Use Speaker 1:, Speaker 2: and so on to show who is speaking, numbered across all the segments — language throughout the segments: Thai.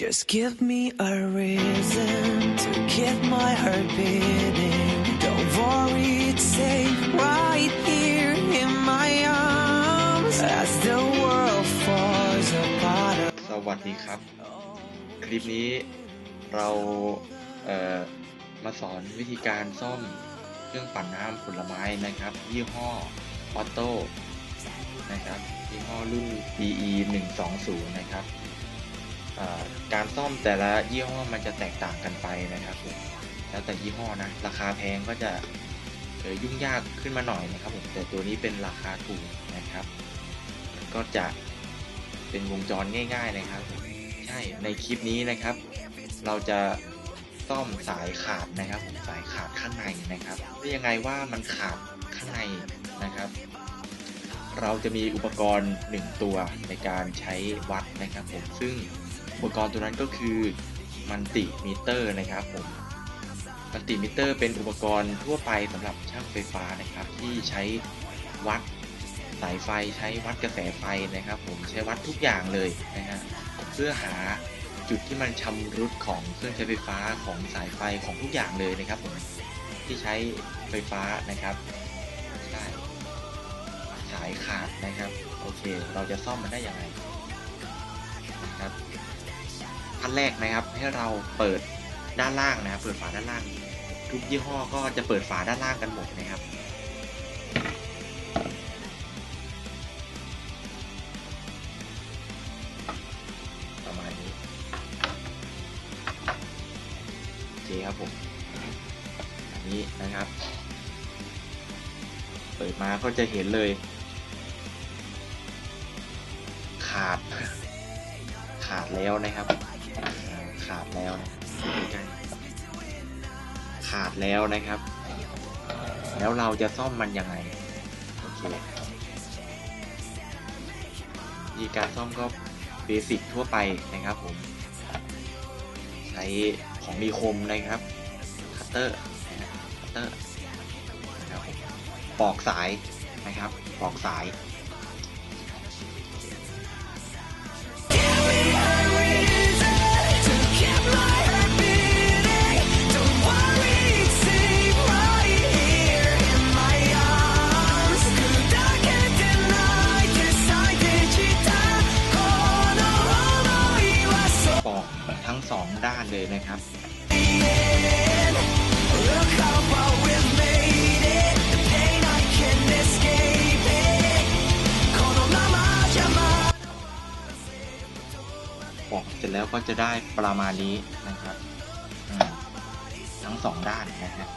Speaker 1: Just give me a reason to keep my heart beating. Don't worry, it's safe right here in my arms as the world falls apart.
Speaker 2: สวัสดีครับ คลิปนี้เราเอ่อมาสอนวิธีการซ่อมเครื่องปั่นน้ำผลไม้นะครับ ยี่ห้อออโต้นะครับยี่ห้อรุ่น BE 120 นะครับ การซ่อมแต่ละยี่ห้อมันจะแตกต่างกันไปนะครับผมแล้วแต่ยี่ห้อนะ ราคาแพงก็จะยุ่งยากขึ้นมาหน่อยนะครับผมแต่ตัวนี้เป็นราคาถูกนะครับ ก็จะเป็นวงจรง่าย ๆนะครับ ใช่ในคลิปนี้นะครับ เราจะซ่อมสายขาดนะครับผมสายขาดข้างในนะครับได้ยังไงว่ามันขาดข้างในนะครับ เราจะมีอุปกรณ์ 1 ตัวในการใช้วัดนะครับผมซึ่ง อุปกรณ์ตัวนั้นก็คือมันติมิเตอร์นะครับผมมันติมิเตอร์ เป็นอุปกรณ์ทั่วไปสำหรับช่างไฟฟ้านะครับ ที่ใช้วัดสายไฟใช้วัดกระแสไฟนะครับ ผมใช้วัดทุกอย่างเลยนะฮะเพื่อหาจุดที่มันชำรุดของเครื่องใช้ไฟฟ้าของสายไฟของทุกอย่างเลยนะครับผมที่ใช้ไฟฟ้านะครับใช่สายขาดนะครับโอเค เราจะซ่อมมันได้อย่างไรนะครับ ขั้นแรกนะครับ ให้เราเปิดด้านล่างนะครับ เปิดฝาด้านล่าง ทุกยี่ห้อก็จะเปิดฝาด้านล่างกันหมดนะครับประมาณนี้โอเคครับผมอันนี้นะครับ เปิดมาก็จะเห็นเลย ขาดขาดแล้วนะครับ ขาดแล้วนะดูใกล้ๆขาดแล้วนะครับ แล้วเราจะซ่อมมันยังไงโอเควิธีการซ่อมก็เบสิกทั่วไปนะครับผม ใช้ของมีคมนะครับคัตเตอร์คัตเตอร์นะครับผมปอกสายนะครับปอกสาย เลยนะครับปอกเสร็จแล้วก็จะได้ประมาณนี้นะครับทั้งสองด้านนะฮะ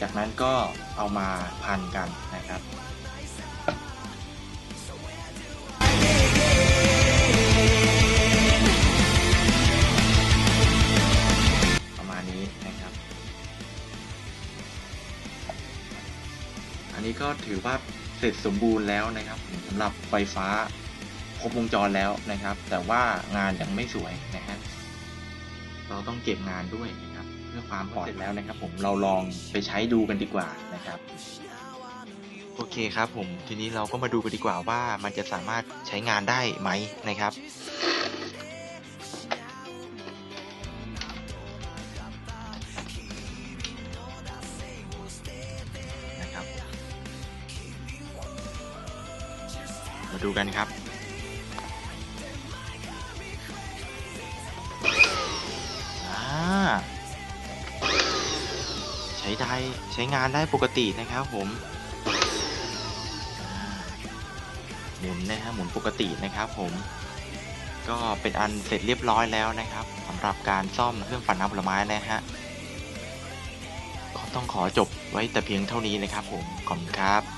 Speaker 2: จากนั้นก็เอามาพันกันนะครับ อันนี้ก็ถือว่าเสร็จสมบูรณ์แล้วนะครับสำหรับไฟฟ้าครบวงจรแล้วนะครับ แต่ว่างานยังไม่สวยนะฮะเราต้องเก็บงานด้วยนะครับ เพื่อความปลอดแล้วนะครับ ผมเราลองไปใช้ดูกันดีกว่านะครับโอเคครับผมทีนี้เราก็มาดูกันดีกว่าว่ามันจะสามารถใช้งานได้ไหมนะครับ มาดูกันครับ ใช้ได้ใช้งานได้ปกตินะครับผมหมุนนะฮะหมุนปกตินะครับผม ก็เป็นอันเสร็จเรียบร้อยแล้วนะครับสำหรับการซ่อมเครื่องปั่นน้ำผลไม้นะฮะก็ต้องขอจบไว้แต่เพียงเท่านี้นะครับผมขอบคุณครับ